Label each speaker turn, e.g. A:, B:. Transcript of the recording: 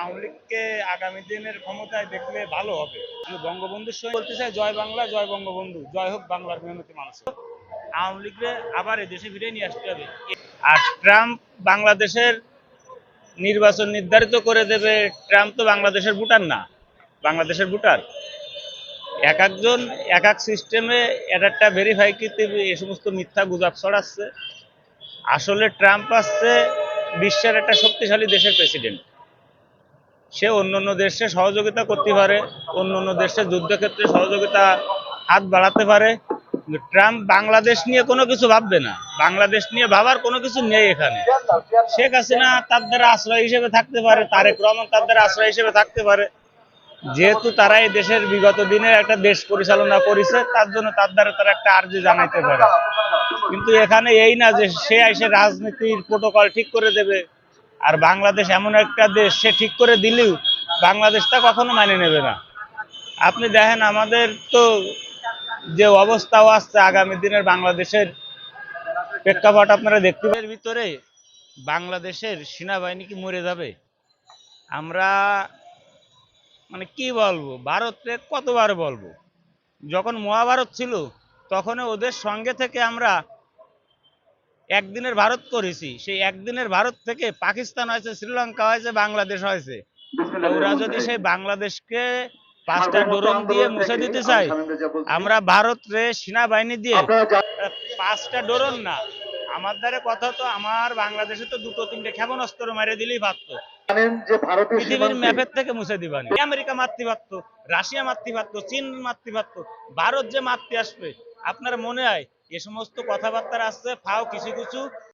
A: আওয়ামী লীগকে আগামী দিনের ক্ষমতায় দেখলে ভালো হবে। আমি বঙ্গবন্ধুর সঙ্গে বলতে চাই, জয় বাংলা, জয় বঙ্গবন্ধু। জয় হোক বাংলার মেহনতি মানুষ আওয়ামী লীগকে আবার দেশে ফিরে নিয়ে আসতে হবে। আর ট্রাম্প বাংলাদেশের নির্বাচন নির্ধারিত করে দেবে, ট্রাম্প তো বাংলাদেশের ভোটার না। বাংলাদেশের ভোটার। এক একজন, এক এক সিস্টেমে এক একটা ভেরিফাই করতে এ সমস্ত মিথ্যা গুজব ছড়াচ্ছে। আসলে ট্রাম্প আসছে বিশ্বের একটা শক্তিশালী দেশের প্রেসিডেন্ট সে অন্য অন্য দেশে সহযোগিতা করতে পারে অন্য অন্য দেশের যুদ্ধক্ষেত্রে সহযোগিতা হাত বাড়াতে পারে। ট্রাম্প বাংলাদেশ নিয়ে কোনো কিছু ভাববে না। বাংলাদেশ নিয়ে ভাবার কোনো কিছু নেই এখানে। শেখ হাসিনা তার দ্বারা আশ্রয় হিসেবে থাকতে পারে, তারেক রহমান তার দ্বারা আশ্রয় হিসেবে থাকতে পারে। যেহেতু তারা এই দেশের বিগত দিনে একটা দেশ পরিচালনা করেছে, তার জন্য তার দ্বারা তারা একটা আর্জি জানাইতে পারে। কিন্তু এখানে এই না যে সে এসে রাজনীতির প্রোটোকল ঠিক করে দেবে আর বাংলাদেশ এমন একটা দেশ, সে ঠিক করে দিলেও বাংলাদেশ তা কখনো মানে নেবে না। আপনি দেখেন, আমাদের তো যে অবস্থাও আসছে আগামী দিনের বাংলাদেশের প্রেক্ষাপট আপনারা দেখতে পাবেন। ভিতরে বাংলাদেশের সেনাবাহিনী কি মরে যাবে? আমরা মানে কি বলব ভারতে কতবার বলব? যখন মহাভারত ছিল তখন ওদের সঙ্গে থেকে আমরা একদিনের ভারত করেছি সেই একদিনের ভারত থেকে পাকিস্তান হয়েছে শ্রীলঙ্কা হয়েছে বাংলাদেশ হয়েছে। ওরা যদি সেই বাংলাদেশকে পাঁচটা ড্রোন দিয়ে মুছে দিতে চায় আমরা ভারত রে সেনাবাহিনী দিয়ে পাঁচটা ড্রোন না আমার দ্বারা কথা তো আমার বাংলাদেশে তো দুটো তিনটে ক্ষেপণাস্ত্র মেরে দিলেই পারতো। পৃথিবীর ম্যাপের থেকে মুছে দিবানি আমেরিকা মারতে পারতো রাশিয়া মারতে পারতো চীন মারতে পারতো ভারত যে মারতে আসবে আপনার মনে হয় এ সমস্ত কথাবার্তা আসছে ফাও কিছু কিছু।